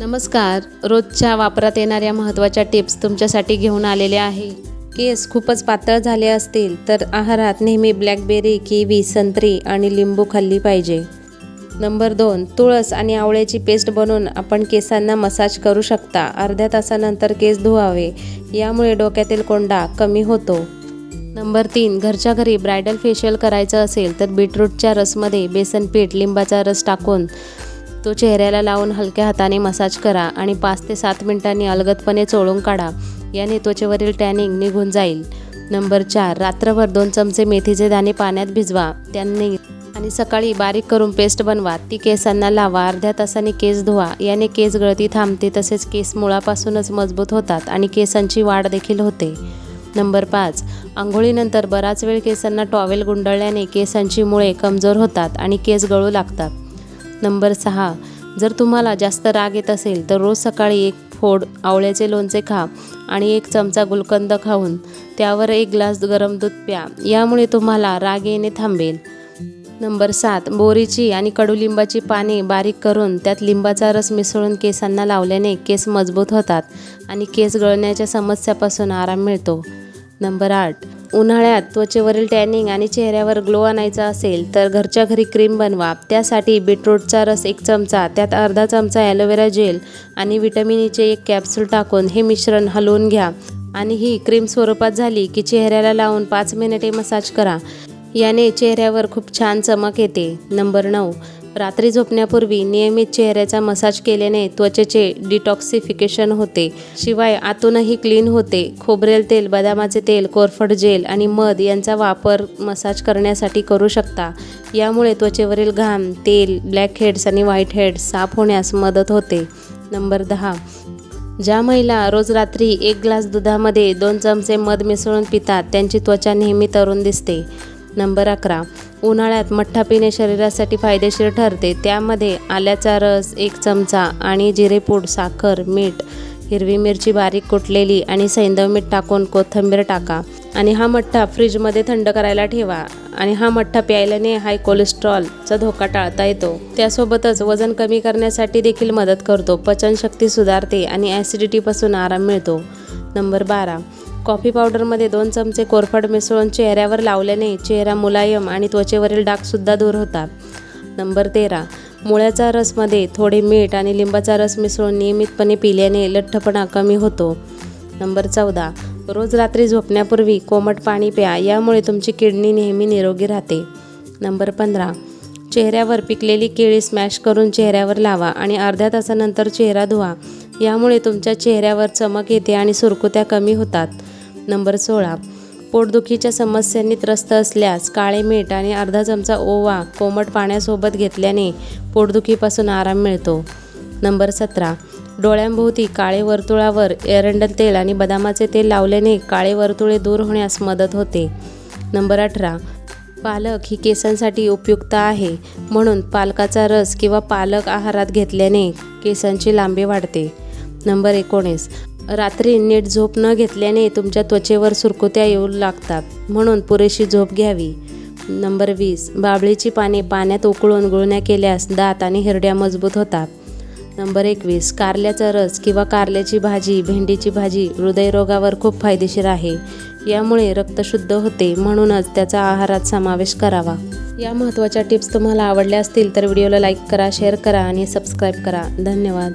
नमस्कार. रोजच्या वापरात येणाऱ्या महत्त्वाच्या टिप्स तुमच्यासाठी घेऊन आलेले आहे. केस खूपच पातळ झाले असतील तर आहारात नेहमी ब्लॅकबेरी किवी संत्री आणि लिंबू खाल्ली पाहिजे. नंबर दोन तुळस आणि आवळ्याची पेस्ट बनवून आपण केसांना मसाज करू शकता. अर्ध्या तासानंतर केस धुवावे. यामुळे डोक्यातील कोंडा कमी होतो. नंबर तीन घरच्या घरी ब्रायडल फेशियल करायचं असेल तर बीटरूटच्या रसमध्ये बेसन पीठ लिंबाचा रस टाकून तो चेहऱ्याला लावून हलक्या हाताने मसाज करा आणि पाच ते सात मिनिटांनी अलगदपणे चोळून काढा. याने त्वचेवरील टॅनिंग निघून जाईल. नंबर चार रात्रभर दोन चमचे मेथीचे दाणे पाण्यात भिजवा. त्यांनी आणि सकाळी बारीक करून पेस्ट बनवा. ती केसांना लावा. अर्ध्या तासाने केस धुवा. याने केस गळती थांबते तसेच केस मुळापासूनच मजबूत होतात आणि केसांची वाढ देखील होते. नंबर पाच आंघोळीनंतर बराच वेळ केसांना टॉवेल गुंडळल्याने केसांची मुळे कमजोर होतात आणि केस गळू लागतात. नंबर सहा. जर तुम्हाला जास्त राग येत असेल तर रोज सकाळी एक फोड आवळ्याचे लोणचे खा आणि एक चमचा गुलकंद खाऊन त्यावर एक ग्लास गरम दूध प्या. यामुळे तुम्हाला राग येणे थांबेल. नंबर सात. बोरीची आणि कडुलिंबाची पाने बारीक करून त्यात लिंबाचा रस मिसळून केसांना लावल्याने केस मजबूत होतात आणि केस गळण्याच्या समस्यापासून आराम मिळतो. नंबर आठ. उन्हाळ्यात त्वचेवरील टॅनिंग आणि चेहऱ्यावर ग्लो आणायचा असेल तर घरच्या घरी क्रीम बनवा. त्यासाठी बीटरूटचा रस एक चमचा त्यात अर्धा चमचा ॲलोवेरा जेल आणि व्हिटॅमिन e ईचे एक कॅप्सूल टाकून हे मिश्रण हलवून घ्या. आणि ही क्रीम स्वरूपात झाली की चेहऱ्याला लावून पाच मिनिटे मसाज करा. याने चेहऱ्यावर खूप छान चमक येते. नंबर नऊ. रात्री झोपण्यापूर्वी नियमित चेहऱ्याचा मसाज केल्याने त्वचेचे डिटॉक्सिफिकेशन होते. शिवाय आतूनही क्लीन होते. खोबरेल तेल बदामाचे तेल कोरफड जेल आणि मध यांचा वापर मसाज करण्यासाठी करू शकता. यामुळे त्वचेवरील घाम तेल ब्लॅक हेड्स आणि व्हाईट हेड्स साफ होण्यास मदत होते. नंबर दहा. ज्या महिला रोज रात्री एक ग्लास दुधामध्ये दोन चमचे मध मिसळून पितात त्यांची त्वचा नेहमी तरुण दिसते. नंबर अकरा. उन्हाळ्यात मठ्ठा पिणे शरीरासाठी फायदेशीर ठरते. त्यामध्ये आल्याचा रस एक चमचा आणि जिरेपूड साखर मीठ हिरवी मिरची बारीक कुटलेली आणि सैंदव मीठ टाकून कोथिंबीर टाका. आणि हा मठ्ठा फ्रीजमध्ये थंड करायला ठेवा. आणि हा मठ्ठा प्यायल्याने हाय कोलेस्ट्रॉलचा धोका टाळता येतो. त्यासोबतच वजन कमी करण्यासाठी देखील मदत करतो. पचनशक्ती सुधारते आणि ॲसिडिटीपासून आराम मिळतो. नंबर बारा. कॉफी पावडरमध्ये दोन चमचे कोरफड मिसळून चेहऱ्यावर लावल्याने चेहरा मुलायम आणि त्वचेवरील डागसुद्धा दूर होतात. नंबर तेरा. मुळ्याचा रसमध्ये थोडे मीठ आणि लिंबाचा रस मिसळून नियमितपणे पिल्याने लठ्ठपणा कमी होतो. नंबर चौदा. रोज रात्री झोपण्यापूर्वी कोमट पाणी प्या यामुळे तुमची किडनी नेहमी निरोगी राहते. नंबर पंधरा. चेहऱ्यावर पिकलेली केळी स्मॅश करून चेहऱ्यावर लावा आणि अर्ध्या तासानंतर चेहरा धुवा. यामुळे तुमच्या चेहऱ्यावर चमक येते आणि सुरकुत्या कमी होतात. नंबर सोळा. पोटदुखीच्या समस्यांनी त्रस्त असल्यास काळे मीठ आणि अर्धा चमचा ओवा कोमट पाण्यासोबत घेतल्याने पोटदुखीपासून आराम मिळतो. नंबर सतरा. डोळ्यांभोवती काळे वर्तुळावर एरंडल तेल आणि बदामाचे तेल लावल्याने काळे वर्तुळे दूर होण्यास मदत होते. नंबर अठरा. पालक ही केसांसाठी उपयुक्त आहे म्हणून पालकाचा रस किंवा पालक आहारात घेतल्याने केसांची लांबी वाढते. नंबर एकोणीस. रात्री नीट झोप न घेतल्याने तुमच्या त्वचेवर सुरकुत्या येऊ लागतात. म्हणून पुरेशी झोप घ्यावी. नंबर वीस. बाबळीची पाने पाण्यात उकळून गुळण्या केल्यास दात आणि हिरड्या मजबूत होतात. नंबर एकवीस. कारल्याचा रस किंवा कारल्याची भाजी भेंडीची भाजी हृदयरोगावर खूप फायदेशीर आहे. यामुळे रक्त शुद्ध होते म्हणूनच त्याचा आहारात समावेश करावा. या महत्त्वाच्या टिप्स तुम्हाला आवडल्या असतील तर व्हिडिओला लाईक करा शेअर करा आणि सबस्क्राईब करा. धन्यवाद.